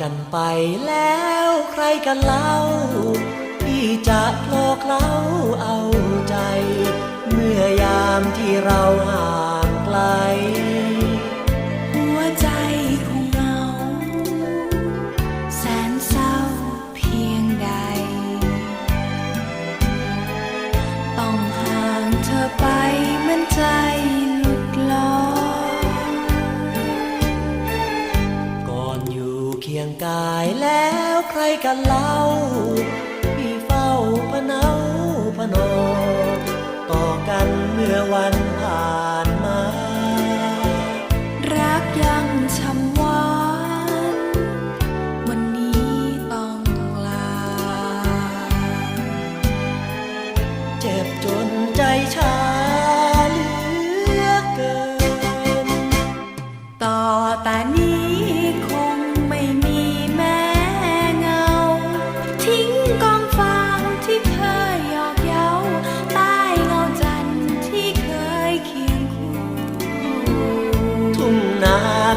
กันไปแล้วใครกันเล่า ที่จะหลอกเล่าเอาใจ เมื่อยามที่เราห่างไกล แล้วใครกันเล่าพี่เฝ้าพะเนาพะนอต่อกันเมื่อวัน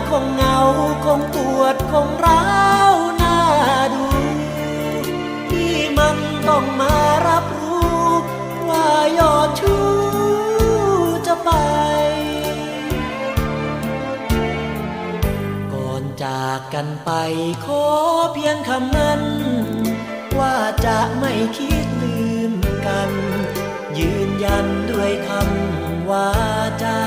คงเหงาคงปวดคงร้าวหน้าดูที่มันต้องมารับรู้ว่ายอดชู้จะไป ก่อนจากกันไปขอเพียงคำนั้น ว่าจะไม่คิดลืมกัน ยืนยันด้วยคำวาจา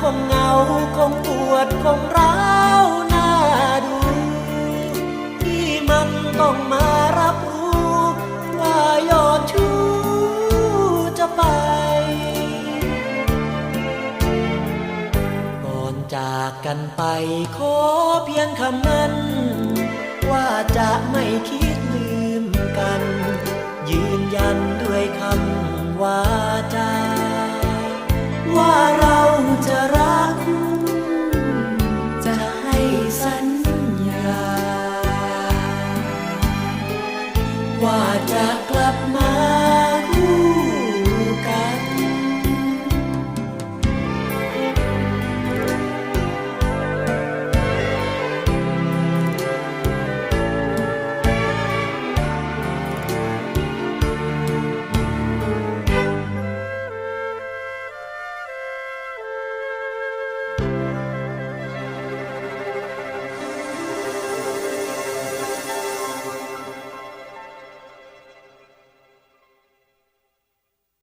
คงเหงาคงปวดคงร้าวหน้าดูที่มันต้องมารับรู้ว่ายอดชู้จะไป ก่อนจากกันไปขอเพียงคำนั้น ว่าจะไม่คิดลืมกัน ยืนยันด้วยคำวาจา ว่าจะกลับมา